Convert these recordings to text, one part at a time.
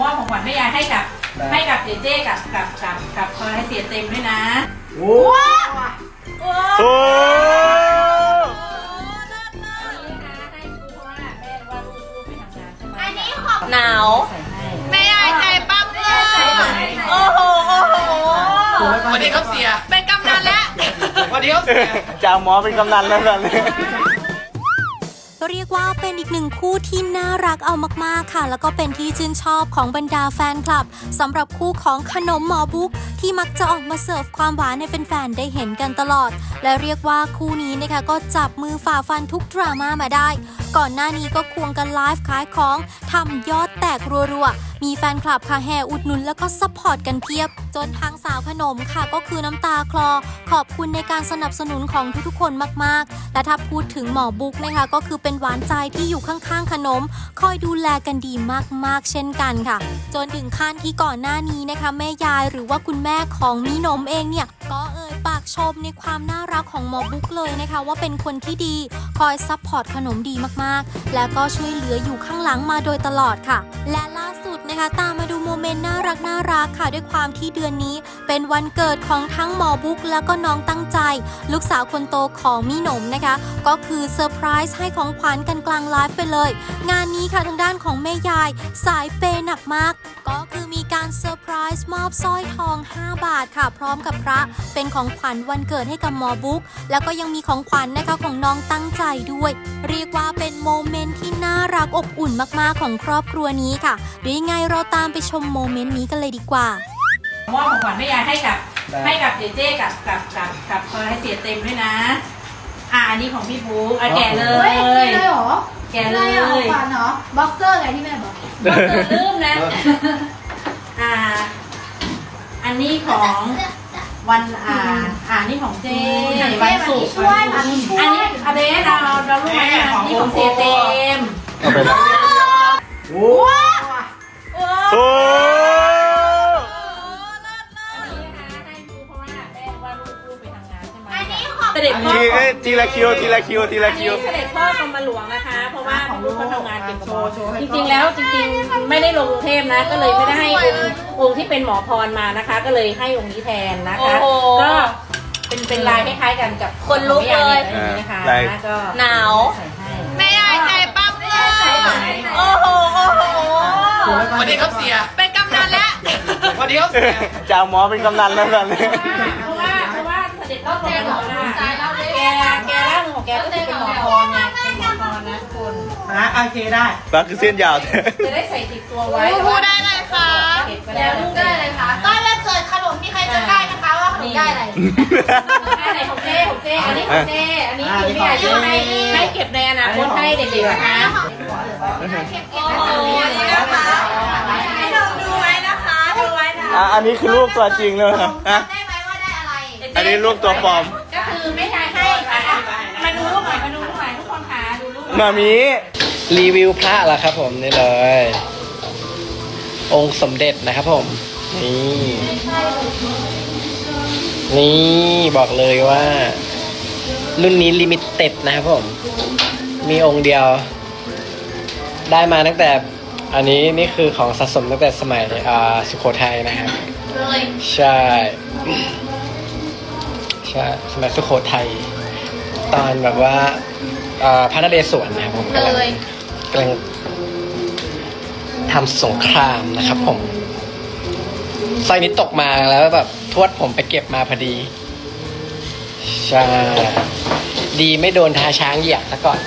มอบของขวัญแม่ยายให้กับให้กับเจเจกับกับกับกับคอยให้เสียเต็มด้วยนะโอ้โอ้นี่นะคะให้ครูเพราะว่าแม่ว่าลูกลูกไปทำงานใช่ไหมอันนี้ของหนาวใส่ให้แม่ยายใจปั๊บเลย โอ้โห โอ้โห สวัสดีครับเสีย เป็นกำนันแล้ว สวัสดีครับเสีย จากหมอเป็นกำนันแล้วตอนนี้ เรียกว่าเป็นอีกหนึ่งคู่ที่น่ารักเอามากๆค่ะ แล้วก็เป็นที่ชื่นชอบของบรรดาแฟนคลับสำหรับคู่ของขนมหมอบุ๊กที่มักจะออกมาเสิร์ฟความหวานให้แฟนๆได้เห็นกันตลอด และเรียกว่าคู่นี้นะคะก็จับมือฝ่าฟันทุกดราม่ามาได้ ก่อนหน้านี้ก็ควงกันไลฟ์ขายของทำยอดแตกรัวๆ มีแฟนคลับค่ะแห่อุดหนุนแล้วก็ซัพพอร์ตกันเพียบ จนทางสาวขนมค่ะก็คือน้ำตาคลอ ขอบคุณในการสนับสนุนของทุกๆคนมากๆ และถ้าพูดถึงหมอบุ๊กนะคะก็คือเป็นหวานใจที่อยู่ข้างๆขนม คอยดูแลกันดีมากๆ เช่นกันค่ะ จนถึงขั้นที่ก่อนหน้านี้นะคะแม่ยายหรือว่าคุณแม่ของมินมเองเนี่ยก็เอ่ยปากชมในความน่ารักของหมอบุ๊กเลยนะคะ ว่าเป็นคนที่ดีคอยซัพพอร์ตขนมดีมากๆ และก็ช่วยเหลืออยู่ข้างหลังมาโดยตลอดค่ะ และล่าสุดนะคะตามมาดูโมเมนต์น่ารักน่ารักค่ะ ด้วยความที่เดือนนี้ เป็นวันเกิดของทั้งหมอบุ๊กแล้วก็น้องตั้งใจ ลูกสาวคนโตของมิหนมนะคะ ก็คือเซอร์ไพรส์ให้ของขวัญกันกลางไลฟ์ไปเลย งานนี้ค่ะทางด้านของแม่ยาย สายเปย์หนักมาก ก็คือมี เซอร์ไพรส์มอบสร้อยทอง 5 บาทค่ะ พร้อมกับพระเป็นของขวัญวันเกิดให้กับหมอบุ๊กแล้วก็ยังมีของขวัญนะคะของน้องตั้งใจด้วย เรียกว่าเป็นโมเมนต์ที่น่ารักอบอุ่นมากๆของครอบครัวนี้ค่ะเดี๋ยวยังไงเราตามไปชมโมเมนต์นี้กันเลยดีกว่ามอบของขวัญแม่ยายให้กับให้กับเจเจกับกับกับกับคอยให้เสียเต็มด้วยนะ อะอันนี้ของพี่บุ๊กอะแกะเลเฮ้ยยกินเลยเหรอแกะกินเลเลยยเหรอของขวัญเหรอบ็อกเซอร์ไงที่แม่บอกก็เธอลืมนะ อ่าอันนี้ของวันอ่าอ่านี่ของเจวันศุกร์ช่วยมันช่วยอันนี้อันนี้เราเราลูกไม้นะนี่ของเสียเต็มเอาไปแล้วโอ้โอ้อันนี้นะคะให้ดูเพราะว่าแม่ว่าลูกลูกไปทำงานใช่ไหมอันนี้ของเสด็จพ่อทีเอ้ยทีละคิวทีละคิวทีละคิวอันนี้เสด็จพ่อกรมหลวงนะคะเพราะว่า ลูกเขาทำงานเกี่ยวกับหมอจริงๆแล้วจริงๆไม่ได้ลงกรุงเทพนะ ก็เลยไม่ได้ให้องค์องค์ที่เป็นหมอพรมานะคะ ก็เลยให้องค์นี้แทนนะคะ โอ้โหก็เป็นเป็นลายคล้ายๆกันกับคนลุกเลย ของแม่างนะคะลายก็หนาว ใส่ให้แม่ยายใจปั๊บเลยโอ้โหโอ้โหสวัสดีครับเสียเป็นกำนันแล้วสวัสดีครับเสียจากหมอเป็นกำนันแล้วตอนนี้ เพราะว่าเพราะว่าเสด็จพ่อกรมหลวงนะ โอเคได้ปากคือเส้นยาวจะได้ใส่ติดตัวไว้พูดได้เลยค่ะเก็บก็แล้ได้วลูกได้เลยค่ะตอนแรกเกิดขนมมีใครจะได้นะคะว่าขนมได้อะไรอันไหนของเจ้ของเจ้อันนี้ของเจ้อันนี้คือพี่อายุให้ให้เก็บในอนาคตให้เด็กๆนะคะโอ้โหนี่นะคะให้ลองดูไว้นะคะดูไว้นะอะอันนี้คือลูกตัวจริงเลยเหรอฮะได้ไหมว่าได้อะไรอันนี้ลูกตัวปลอม ก็คือไม่ใช่ให้มาดูรูปหน่อยมาดูรูปหน่อยทุกคนค่ะดูรูปมามี รีวิวพระเหรอครับผมนี่เลย องค์สมเด็จนะครับผม นี่ นี่บอกเลยว่า รุ่นนี้ลิมิเต็ดนะครับผม มีองค์เดียว ได้มาตั้งแต่ อันนี้นี่คือของสะสมตั้งแต่สมัยอ่าสุโขทัยนะครับ ใช่ ใช่ สมัยสุโขทัยตอนแบบว่าอ่าพระนเรศวรนะครับผมเลย กำลังทำสงครามนะครับผมสร้อยนี้ตกมาแล้วแบบทวดผมไปเก็บมาพอดีใช่ดีไม่โดนทาช้างเหยียบซะก่อน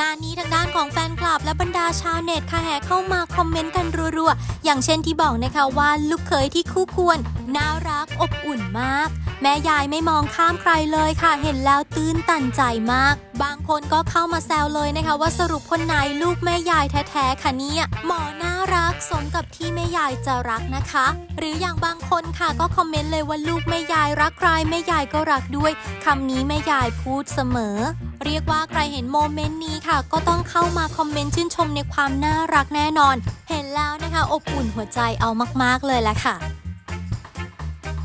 งานนี้ท ของแฟนคลับและบรรดาชาวเน็ตค่ะแห่เข้ามาคอมเมนต์กันรัวๆ อย่างเช่นที่บอกนะคะว่าลูกเขยที่คู่ควร น่ารักอบอุ่นมาก แม่ยายไม่มองข้ามใครเลยค่ะ เห็นแล้วตื้นตันใจมาก บางคนก็เข้ามาแซวเลยนะคะ ว่าสรุปคนไหนลูกแม่ยายแท้ๆค่ะเนี่ยหมอน่ารักสมกับที่แม่ยายจะรักนะคะ หรืออย่างบางคนค่ะก็คอมเมนต์เลยว่าลูกแม่ยายรักใครแม่ยายก็รักด้วยคำนี้แม่ยายพูดเสมอ เรียกว่าใครเห็นโมเมนต์นี้ค่ะ ก็ต้องเข้ามาคอมเมนต์ชื่นชมในความน่ารักแน่นอน เห็นแล้วนะคะ อบอุ่นหัวใจเอามากๆเลยแหละค่ะ